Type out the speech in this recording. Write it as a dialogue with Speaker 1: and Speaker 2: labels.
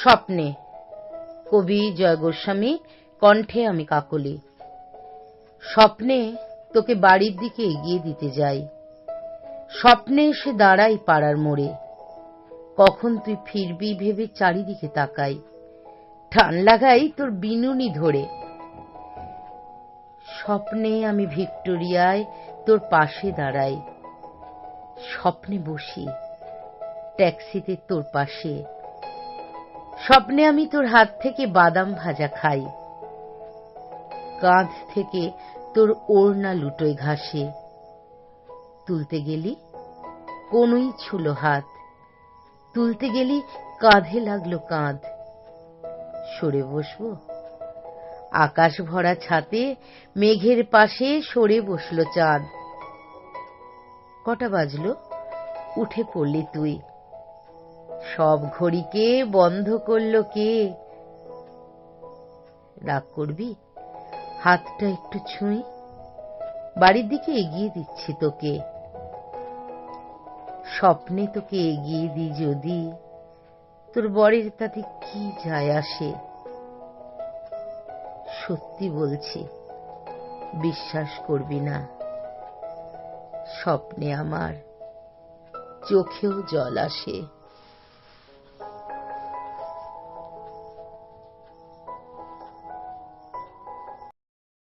Speaker 1: স্বপ্নে, কবি জয় গোস্বামী, কণ্ঠে আমি কাকলি। স্বপ্নে তোকে বাড়ির দিকে এগিয়ে দিতে যাই। স্বপ্নে এসে দাঁড়াই পাড়ার মোড়ে। কখন তুই ফিরবি ভেবে চারিদিকে তাকাই। টান লাগাই তোর বিনুনি ধরে। স্বপ্নে আমি ভিক্টোরিয়ায় তোর পাশে দাঁড়াই। স্বপ্নে বসি, ট্যাক্সিতে তোর পাশে। স্বপ্নে আমি তোর হাত থেকে বাদাম ভাজা খাই। কাঁধ থেকে তোর ওড়না লুটোয় ঘাসে। তুলতে গেলি কোনই ছুলো হাত। তুলতে গেলি কাঁধে লাগল কাঁধ। সরে বসবো? আকাশ ভরা ছাতে মেঘের পাশে সরে বসল চাঁদ। কটা বাজলো? উঠে পড়লি তুই। সব ঘড়িকে বন্ধ করল কে? রাগ করবি? হাতটা একটু ছুঁই। বাড়ির দিকে এগিয়ে দিচ্ছি তোকে। স্বপ্নে তোকে এগিয়ে দিই যদি। তোর বরের তাতে কি যায় আসে? সত্যি বলছি, বিশ্বাস করবি না। স্বপ্নে আমার। চোখেও জল আসে।